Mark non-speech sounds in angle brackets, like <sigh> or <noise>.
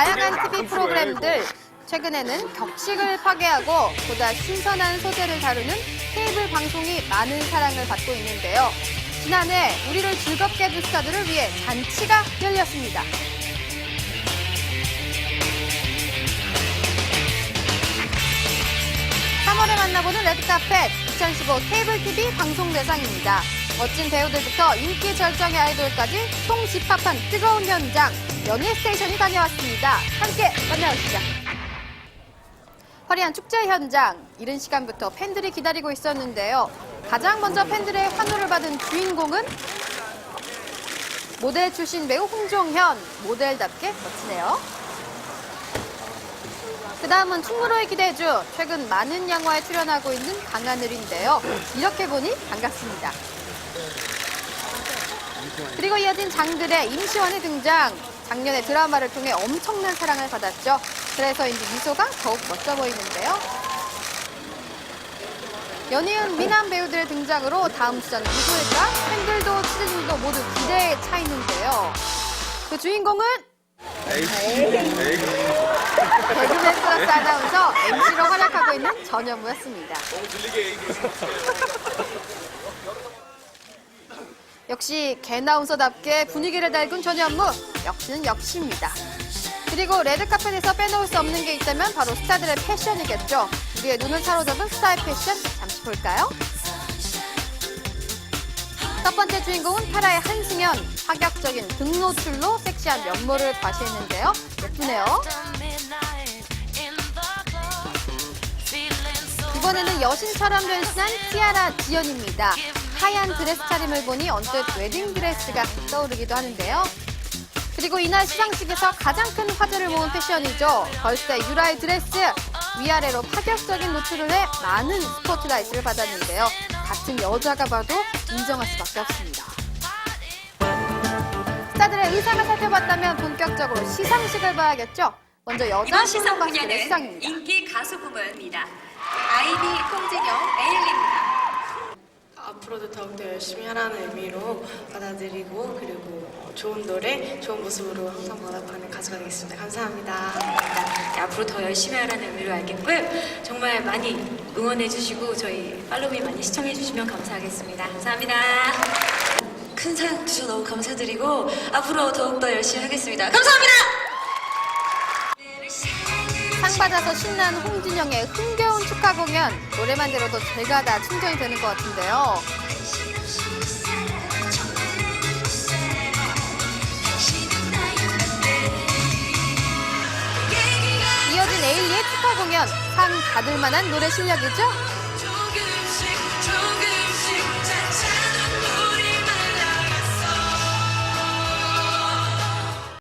다양한 TV 프로그램들, 최근에는 격식을 파괴하고 보다 신선한 소재를 다루는 케이블 방송이 많은 사랑을 받고 있는데요. 지난해 우리를 즐겁게 해준 스타들을 위해 잔치가 열렸습니다. 3월에 만나보는 레드카펫 2015 케이블 TV 방송 대상입니다. 멋진 배우들부터 인기 절정의 아이돌까지 총 집합한 뜨거운 현장 연예 스테이션이 다녀왔습니다. 함께 만나보시죠. 화려한 축제 현장 이른 시간부터 팬들이 기다리고 있었는데요. 가장 먼저 팬들의 환호를 받은 주인공은 모델 출신 배우 홍종현 모델답게 멋지네요. 그 다음은 충무로의 기대주 최근 많은 영화에 출연하고 있는 강하늘인데요. 이렇게 보니 반갑습니다. 그리고 이어진 장들의 임시완의 등장. 작년에 드라마를 통해 엄청난 사랑을 받았죠. 그래서인지 미소가 더욱 멋져 보이는데요. 연이은 미남 배우들의 등장으로 다음 주자는 누구일까? 팬들도 시즌들도 모두 기대에 차 있는데요. 그 주인공은 개그맨 플러스 아나운서 MC로 활약하고 있는 전현무였습니다. <laughs> 역시 개나운서답게 분위기를 달군 전현무 역시는 역시입니다. 그리고 레드카펫에서 빼놓을 수 없는 게 있다면 바로 스타들의 패션이겠죠. 우리의 눈을 사로잡은 스타의 패션 잠시 볼까요? 첫 번째 주인공은 파라의 한승연. 파격적인 등 노출로 섹시한 면모를 과시했는데요. 예쁘네요. 이번에는 여신처럼 변신한 티아라 지연입니다. 하얀 드레스 차림을 보니 언뜻 웨딩 드레스가 떠오르기도 하는데요. 그리고 이날 시상식에서 가장 큰 화제를 모은 패션이죠. 걸스데 유라의 드레스. 위아래로 파격적인 노출을 해 많은 스포트라이트를 받았는데요. 같은 여자가 봐도 인정할 수밖에 없습니다. 스타들의 의상을 살펴봤다면 본격적으로 시상식을 봐야겠죠. 먼저 여자 시상 분야는 시상입니다. 인기 가수 부문입니다. 아이비, 홍진영, 에일리입니다. 앞으로도 더욱더 열심히 하라는 의미로 받아들이고 그리고 좋은 노래, 좋은 모습으로 항상 보답하는 가수가 되겠습니다. 감사합니다. 네, 앞으로 더 열심히 하라는 의미로 알겠고요. 정말 많이 응원해 주시고 저희 팔로미 많이 시청해 주시면 감사하겠습니다. 감사합니다. 큰 사랑 주셔서 너무 감사드리고 앞으로 더욱더 열심히 하겠습니다. 감사합니다. 상 받아서 신난 홍진영의 흥겨운 축하 공연 노래만 들어도 제가 다 충전이 되는 것 같은데요. 이어진 에일리의 축하 공연 상 받을 만한 노래 실력이죠?